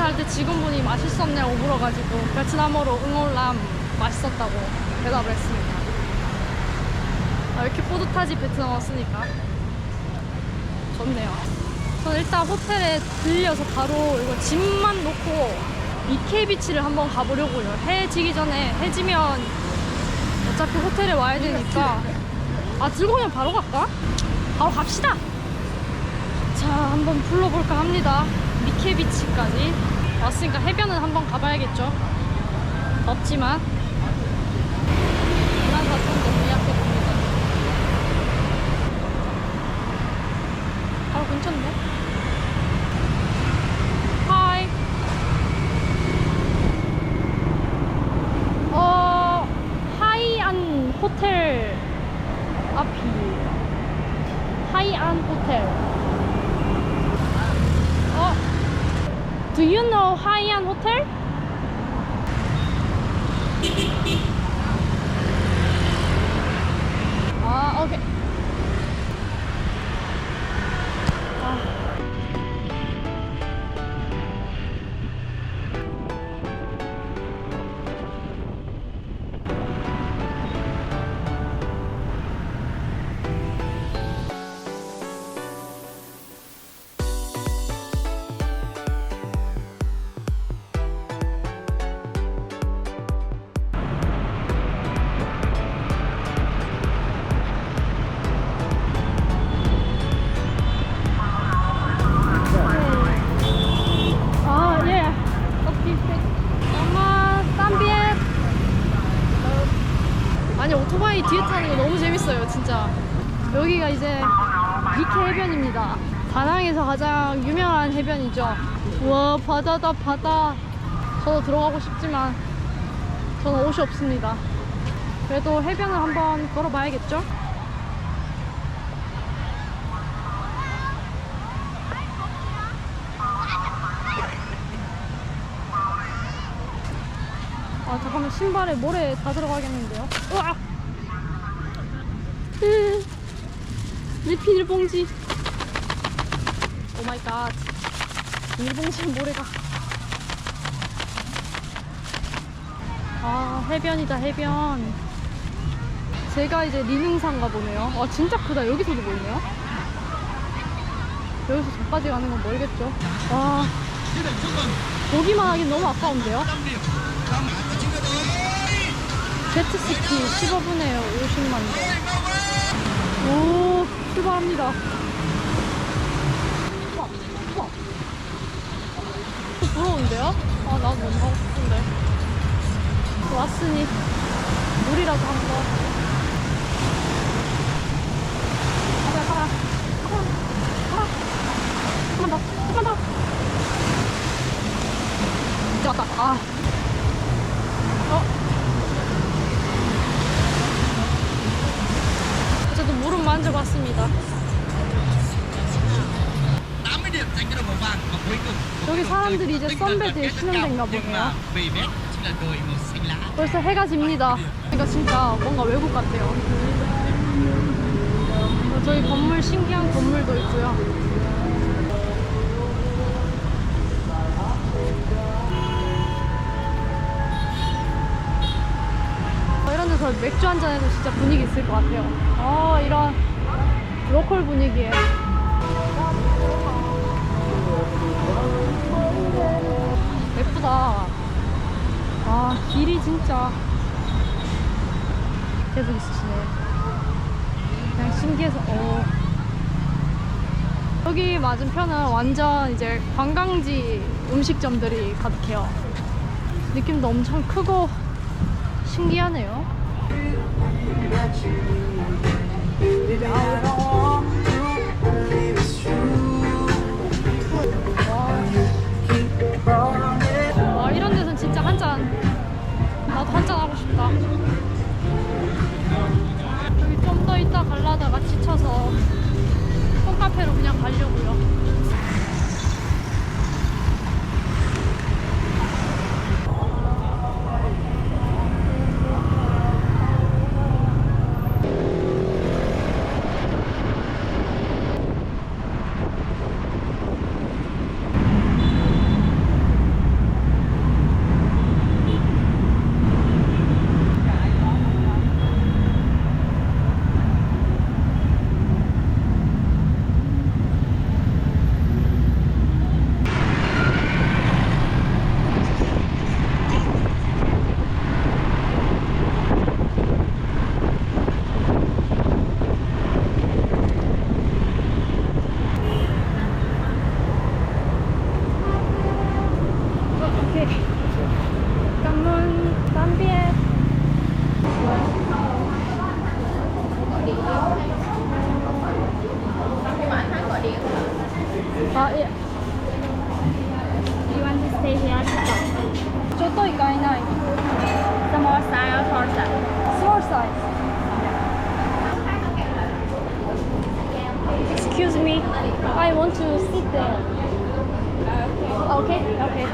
할 때 직원분이 맛있었냐고 물어가지고 베트남어로 응올람 맛있었다고 대답을 했습니다. 아, 왜 이렇게 뿌듯하지 베트남어 쓰니까 좋네요. 저는 일단 호텔에 들려서 바로 이거 짐만 놓고 이케 비치를 한번 가보려고요. 해 지기 전에 해 지면 어차피 호텔에 와야 되니까 아 들고 그냥 바로 갈까? 바로 갑시다. 자 한번 불러볼까 합니다. 비치까지 왔으니까 해변은 한번 가봐야겠죠. 덥지만 24,000원 예약해봅니다. 바로 근처인데? 하이. 어, 하이안 호텔 앞이에요. 하이안 호텔. 어, do you know 하이안 호텔? 아니, 오토바이 뒤에 타는 거 너무 재밌어요, 진짜. 여기가 이제 미케 해변입니다. 다낭에서 가장 유명한 해변이죠. 와, 바다다, 바다. 저도 들어가고 싶지만, 저는 옷이 없습니다. 그래도 해변을 한번 걸어봐야겠죠? 아 잠깐만 신발에 모래 다 들어가겠는데요? 으악! 으, 내 비닐봉지. 오 마이 갓. 비닐봉지에 모래가. 아 해변이다 해변. 제가 이제 리능산가 보네요. 아 진짜 크다. 여기서도 보이네요. 여기서 저까지 가는 건 멀겠죠? 와. 보기만 하긴 너무 아까운데요 제트스키 15분에 50만 원. 오, 출발합니다. 부러운데요? 아, 나도 너무 가고 싶은데. 왔으니, 물이라도 한 번. 가자, 가라. 가라. 가라. 한번 더, 한번 더. 이제 왔다. 아. 어? 저도 무릎 만져봤습니다. 80 điểm dành cho đồng màu vàng và cuối cùng 여기 사람들이 이제 썬베드에 쉬는 데인가 보네요. 벌써 해가 집니다. 그러니까 진짜 뭔가 외국 같아요. 어, 저희 건물 신기한 건물도 있고요. 어, 이런 데서 맥주 한잔 해도 진짜 분위기 있을 것 같아요. 어, 이런 로컬 분위기에. 예쁘다. 아, 길이 진짜 계속 있으시네. 그냥 신기해서, 어. 여기 맞은편은 완전 이제 관광지 음식점들이 가득해요. 느낌도 엄청 크고 신기하네요. あいや You want to stay here? ちょっと意外ない Small size or tall size? small size excuse me I want to sit there okay okay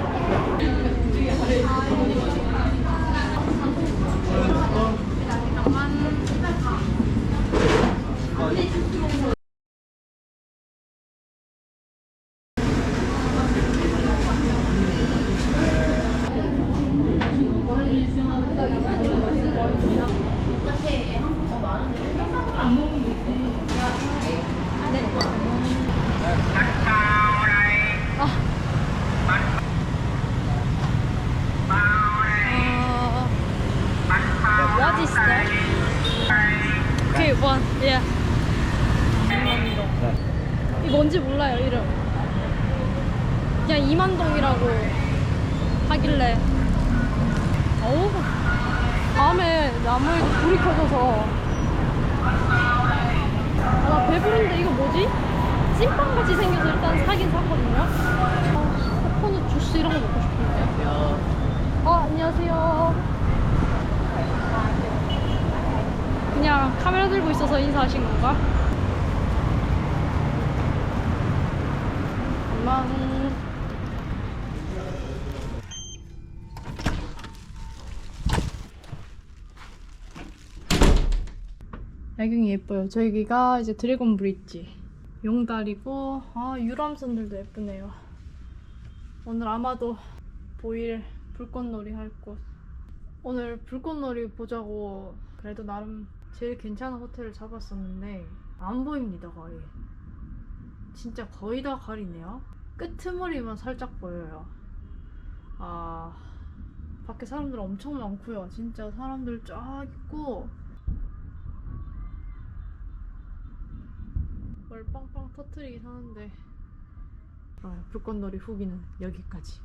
그냥 이만동이라고 하길래. 어우, 밤에 나무에 불이 켜져서. 아, 나 배부른데 이거 뭐지? 찐빵같이 생겨서 일단 사긴 샀거든요. 아, 코코넛 주스 이런 거 먹고 싶은데. 어, 안녕하세요. 그냥 카메라 들고 있어서 인사하신 건가? 야경이 예뻐요. 저기가 이제 드래곤 브릿지. 용달이고, 아, 유람선들도 예쁘네요. 오늘 아마도 보일 불꽃놀이 할 곳. 오늘 불꽃놀이 보자고 그래도 나름 제일 괜찮은 호텔을 잡았었는데 안 보입니다 거의 진짜 거의 다 가리네요 끄트머리만 살짝 보여요 아 밖에 사람들 엄청 많고요 진짜 사람들 쫙 있고 뭘 빵빵 터트리긴 하는데. 그럼 불꽃놀이 후기는 여기까지